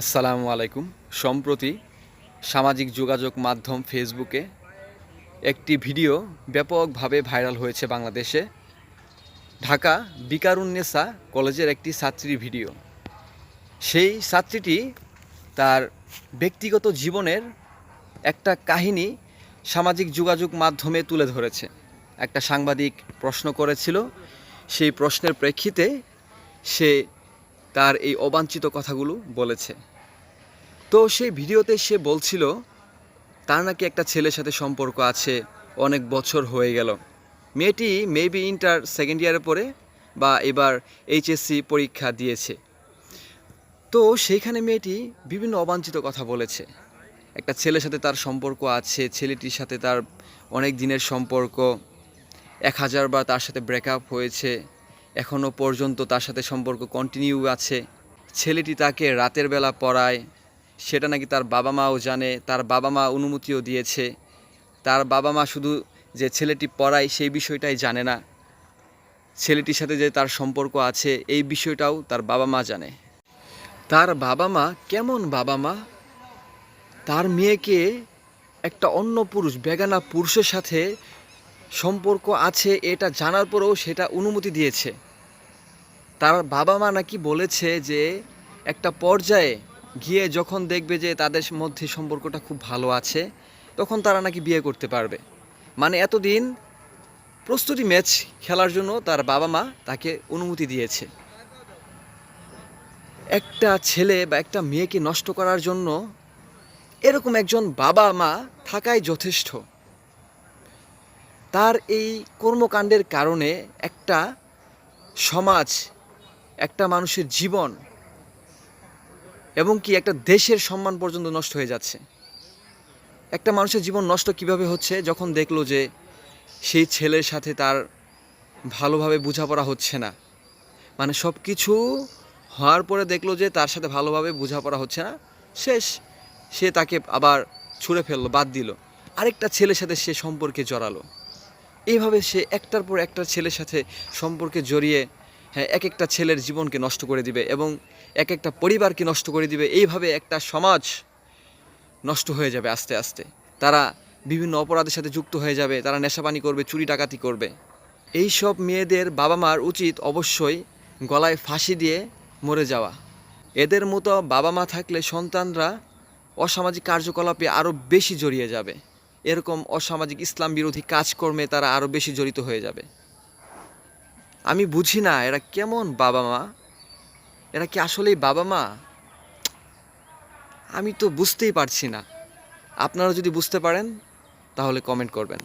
আসসালামু আলাইকুম। সম্প্রতি সামাজিক যোগাযোগ মাধ্যম ফেসবুকে একটি ভিডিও ব্যাপকভাবে ভাইরাল হয়েছে বাংলাদেশে। ঢাকা বিকারুন্নেসা কলেজের একটি ছাত্রীর ভিডিও। সেই ছাত্রীটি তার ব্যক্তিগত জীবনের একটা কাহিনী সামাজিক যোগাযোগ মাধ্যমে তুলে ধরেছে। একটা সাংবাদিক প্রশ্ন করেছিল, সেই প্রশ্নের প্রেক্ষিতে সে তার এই অবাঞ্ছিত কথাগুলো বলেছে। তো সেই ভিডিওতে সে বলছিল, তার নাকি একটা ছেলের সাথে সম্পর্ক আছে, অনেক বছর হয়ে গেল। মেয়েটি মেবি ইন্টার সেকেন্ড ইয়ারে পড়ে বা এবার এইচএসসি পরীক্ষা দিয়েছে। তো সেইখানে মেয়েটি বিভিন্ন অবাঞ্ছিত কথা বলেছে। একটা ছেলের সাথে তার সম্পর্ক আছে, ছেলেটির সাথে তার অনেক দিনের সম্পর্ক, এক হাজারবার তার সাথে ব্রেকআপ হয়েছে এখনও পর্যন্ত তার সাথে সম্পর্ক কন্টিনিউ আছে। ছেলেটি তাকে রাতের বেলা পড়ায়। সেটা নাকি তার বাবা মাও জানে, তার বাবা মা অনুমতিও দিয়েছে। তার বাবা মা শুধু যে ছেলেটি পড়ায় সেই বিষয়টাই জানে না। ছেলেটির সাথে যে তার সম্পর্ক আছে, এই বিষয়টাও তার বাবা মা জানে। তার বাবা মা কেমন বাবা মা তার মেয়েকে একটা অন্য পুরুষ, বেগানা পুরুষের সাথে সম্পর্ক আছে, এটা জানার পরেও সেটা অনুমতি দিয়েছে। তার বাবা মা নাকি বলেছে যে, একটা পর্যায়ে গিয়ে যখন দেখবে যে তাদের মধ্যে সম্পর্কটা খুব ভালো আছে, তখন তারা নাকি বিয়ে করতে পারবে। মানে এতদিন প্রস্তুতি ম্যাচ খেলার জন্য তার বাবা মা তাকে অনুমতি দিয়েছে। একটা ছেলে বা একটা মেয়েকে নষ্ট করার জন্য এরকম একজন বাবা মা থাকাই যথেষ্ট। তার এই কর্মকাণ্ডের কারণে একটা সমাজ একটা মানুষের জীবন এবং কি একটা দেশের সম্মান পর্যন্ত নষ্ট হয়ে যাচ্ছে। একটা মানুষের জীবন নষ্ট কীভাবে হচ্ছে? যখন দেখল যে সেই ছেলের সাথে তার ভালোভাবে বোঝাপড়া হচ্ছে না। মানে সব কিছু হওয়ার পরে দেখল যে তার সাথে ভালোভাবে বোঝাপড়া হচ্ছে না। শেষ। সে তাকে আবার ছুঁড়ে ফেলল, বাদ দিল। আরেকটা ছেলের সাথে সে সম্পর্কে জড়ালো। এইভাবে সে একটার পর একটা ছেলের সাথে সম্পর্কে জড়িয়ে হ্যাঁ এক একটা ছেলের জীবনকে নষ্ট করে দিবে এবং এক একটা পরিবারকে নষ্ট করে দিবে। এইভাবে একটা সমাজ নষ্ট হয়ে যাবে আস্তে আস্তে। তারা বিভিন্ন অপরাধের সাথে যুক্ত হয়ে যাবে, তারা নেশাপানি করবে, চুরি ডাকাতি করবে। এই সব মেয়েদের বাবা মার উচিত অবশ্যই গলায় ফাঁসি দিয়ে মরে যাওয়া। এদের মতো বাবা মা থাকলে সন্তানরা অসামাজিক কার্যকলাপে আরও বেশি জড়িয়ে যাবে। এরকম অসামাজিক ইসলাম বিরোধী কাজকর্মে তারা আরও বেশি জড়িত হয়ে যাবে। আমি বুঝি না, এরা কেমন বাবা মা? এরা কি আসলেই বাবা মা? আমি তো বুঝতেই পারছি না। আপনারা যদি বুঝতে পারেন, তাহলে কমেন্ট করবেন।